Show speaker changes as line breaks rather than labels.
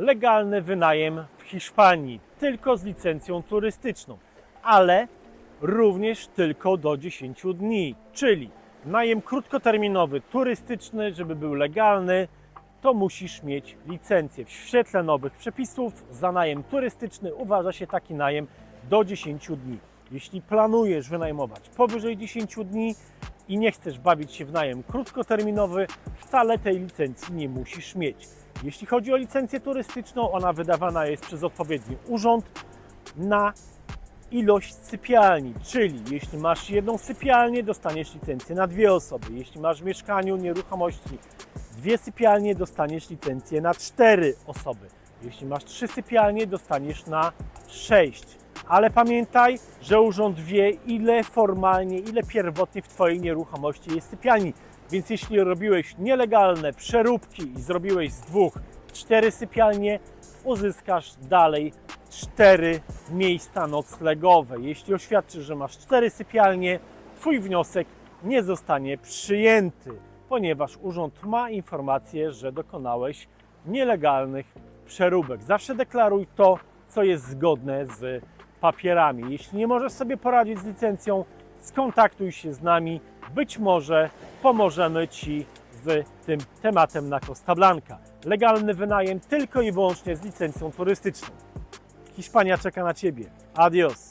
legalny wynajem w Hiszpanii, tylko z licencją turystyczną, ale również tylko do 10 dni, czyli najem krótkoterminowy turystyczny, żeby był legalny, to musisz mieć licencję. W świetle nowych przepisów za najem turystyczny uważa się taki najem do 10 dni. Jeśli planujesz wynajmować powyżej 10 dni i nie chcesz bawić się w najem krótkoterminowy, wcale tej licencji nie musisz mieć. Jeśli chodzi o licencję turystyczną, ona wydawana jest przez odpowiedni urząd na ilość sypialni, czyli jeśli masz jedną sypialnię, dostaniesz licencję na dwie osoby. Jeśli masz w mieszkaniu nieruchomości dwie sypialnie, dostaniesz licencję na cztery osoby. Jeśli masz trzy sypialnie, dostaniesz na sześć. Ale pamiętaj, że urząd wie, ile formalnie, ile pierwotnie w Twojej nieruchomości jest sypialni. Więc jeśli robiłeś nielegalne przeróbki i zrobiłeś z dwóch cztery sypialnie, uzyskasz dalej cztery miejsca noclegowe. Jeśli oświadczysz, że masz cztery sypialnie, Twój wniosek nie zostanie przyjęty, ponieważ urząd ma informację, że dokonałeś nielegalnych przeróbek. Zawsze deklaruj to, co jest zgodne z papierami. Jeśli nie możesz sobie poradzić z licencją, skontaktuj się z nami. Być może pomożemy Ci z tym tematem na Costa Blanca. Legalny wynajem tylko i wyłącznie z licencją turystyczną. Hiszpania czeka na Ciebie. Adios.